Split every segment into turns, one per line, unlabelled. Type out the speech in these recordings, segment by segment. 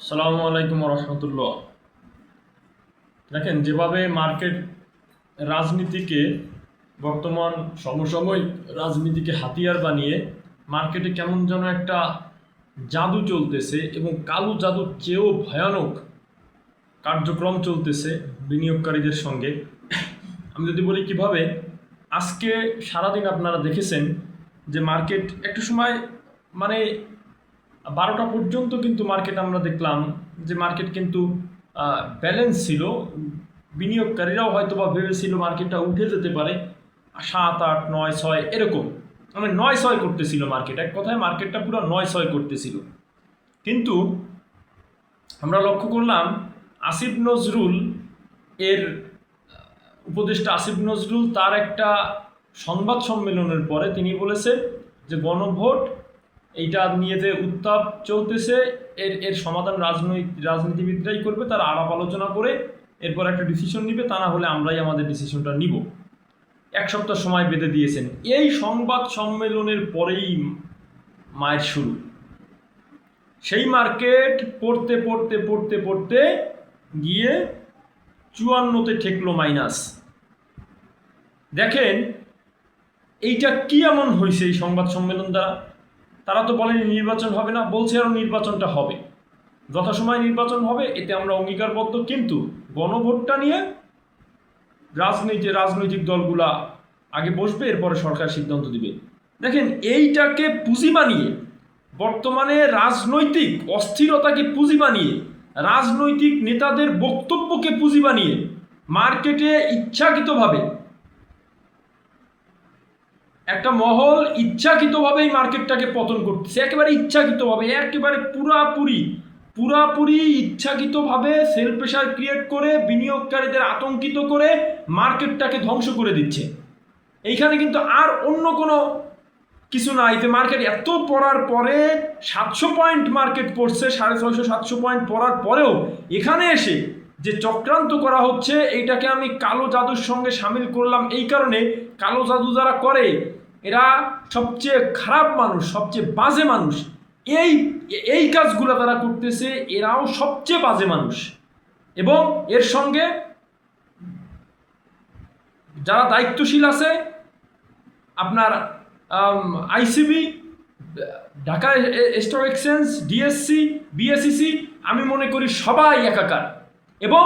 সালামু আলাইকুম রহমতুল্লাহ দেখেন, যেভাবে মার্কেট রাজনীতিকে বর্তমান সমসাময়িক রাজনীতিকে হাতিয়ার বানিয়ে মার্কেটে কেমন যেন একটা জাদু চলতেছে এবং কালো জাদুর চেয়েও ভয়ানক কার্যক্রম চলতেছে বিনিয়োগকারীদের সঙ্গে। আমি যদি বলি কীভাবে, আজকে সারাদিন আপনারা দেখেছেন যে মার্কেট একটু সময় মানে বারোটা পর্যন্ত কিন্তু মার্কেট আমরা দেখলাম যে মার্কেট কিন্তু ব্যালেন্স ছিল। বিনিয়োগকারীরাও হয়তো বা ভেবেছিল মার্কেটটা উঠে যেতে পারে। সাত, আট, নয়, ছয় এরকম। মানে নয়, ছয় করতেছিল মার্কেট এক কথায় মার্কেটটা পুরো নয়, ছয় করতেছিল। কিন্তু আমরা লক্ষ্য করলাম আসিফ নজরুল এর উপদেষ্টা আসিফ নজরুল তার একটা সংবাদ সম্মেলনের পরে তিনি বলেছেন যে গণভোট এইটা নিয়ে যে উত্তাপ চলতেছে, এর এর সমাধান রাজনৈতিক, রাজনীতিবিদরাই করবে, তারা আলাপ আলোচনা করে এরপর একটা ডিসিশন নিবে, তা না হলে আমরাই আমাদের ডিসিশনটা নিব। এক সপ্তাহ সময় বেঁধে দিয়েছেন। এই সংবাদ সম্মেলনের পরেই মায়ের শুরু। সেই মার্কেট পড়তে পড়তে পড়তে পড়তে গিয়ে চুয়ান্নতে ঠেকলো মাইনাস। দেখেন, এইটা কি এমন হয়েছে এই সংবাদ সম্মেলন দ্বারা? তারা তো বলেনি নির্বাচন হবে না, বলছে আরও নির্বাচনটা হবে। যথাসময় নির্বাচন হবে, এতে আমরা অঙ্গীকারবদ্ধ, কিন্তু গণভোটটা নিয়ে রাজনীতি রাজনৈতিক দলগুলা আগে বসবে, এরপরে সরকার সিদ্ধান্ত দিবে। দেখেন, এইটাকে পুঁজি বানিয়ে, বর্তমানে রাজনৈতিক অস্থিরতাকে পুঁজি বানিয়ে, রাজনৈতিক নেতাদের বক্তব্যকে পুঁজি বানিয়ে, মার্কেটে ইচ্ছাকৃতভাবে একটা মহল ইচ্ছাকৃতভাবেই মার্কেটটাকে পতন করতেছে। একেবারে ইচ্ছাকৃতভাবে, একেবারে পুরাপুরি পুরাপুরি ইচ্ছাকৃতভাবে সেল প্রেশার ক্রিয়েট করে, বিনিয়োগকারীদের আতঙ্কিত করে মার্কেটটাকে ধ্বংস করে দিচ্ছে। এইখানে কিন্তু আর অন্য কোনো কিছু নাই যে মার্কেট এত পড়ার পরে সাতশো পয়েন্ট মার্কেট পড়ছে, সাড়ে ছয়শো, সাতশো পয়েন্ট পড়ার পরেও এখানে এসে যে চক্রান্ত করা হচ্ছে, এইটাকে আমি কালো জাদুর সঙ্গে সামিল করলাম। এই কারণে কালো জাদু যারা করে এরা সবচেয়ে খারাপ মানুষ, সবচেয়ে বাজে মানুষ। এই এই কাজগুলো তারা করতেছে, এরাও সবচেয়ে বাজে মানুষ। এবং এর সঙ্গে যারা দায়িত্বশীল আছে, আপনার ICB Dhaka stock exchange DSC BSEC আমি মনে করি সবাই একাকার। এবং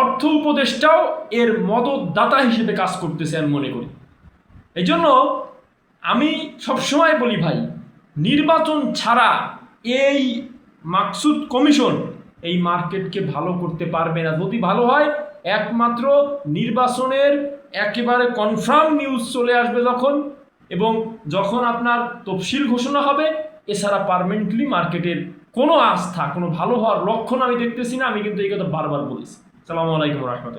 অর্থ উপদেষ্টাও এর মদতদাতা হিসেবে কাজ করতেছে আমি মনে করি। এই জন্য আমি সবসময় বলি ভাই, নির্বাচন ছাড়া এই মাকসুদ কমিশন এই মার্কেটকে ভালো করতে পারবে না। যদি ভালো হয়, একমাত্র নির্বাচনের একেবারে কনফার্ম নিউজ চলে আসবে যখন এবং যখন আপনার তফসিল ঘোষণা হবে, এছাড়া পারমানেন্টলি মার্কেটের কোনো আস্থা, কোনো ভালো হওয়ার লক্ষণ আমি দেখতেছি না, আমি কিন্তু এই কথা বারবার বলেছি। সালামু আলাইকুম রহমতুল্লাহ।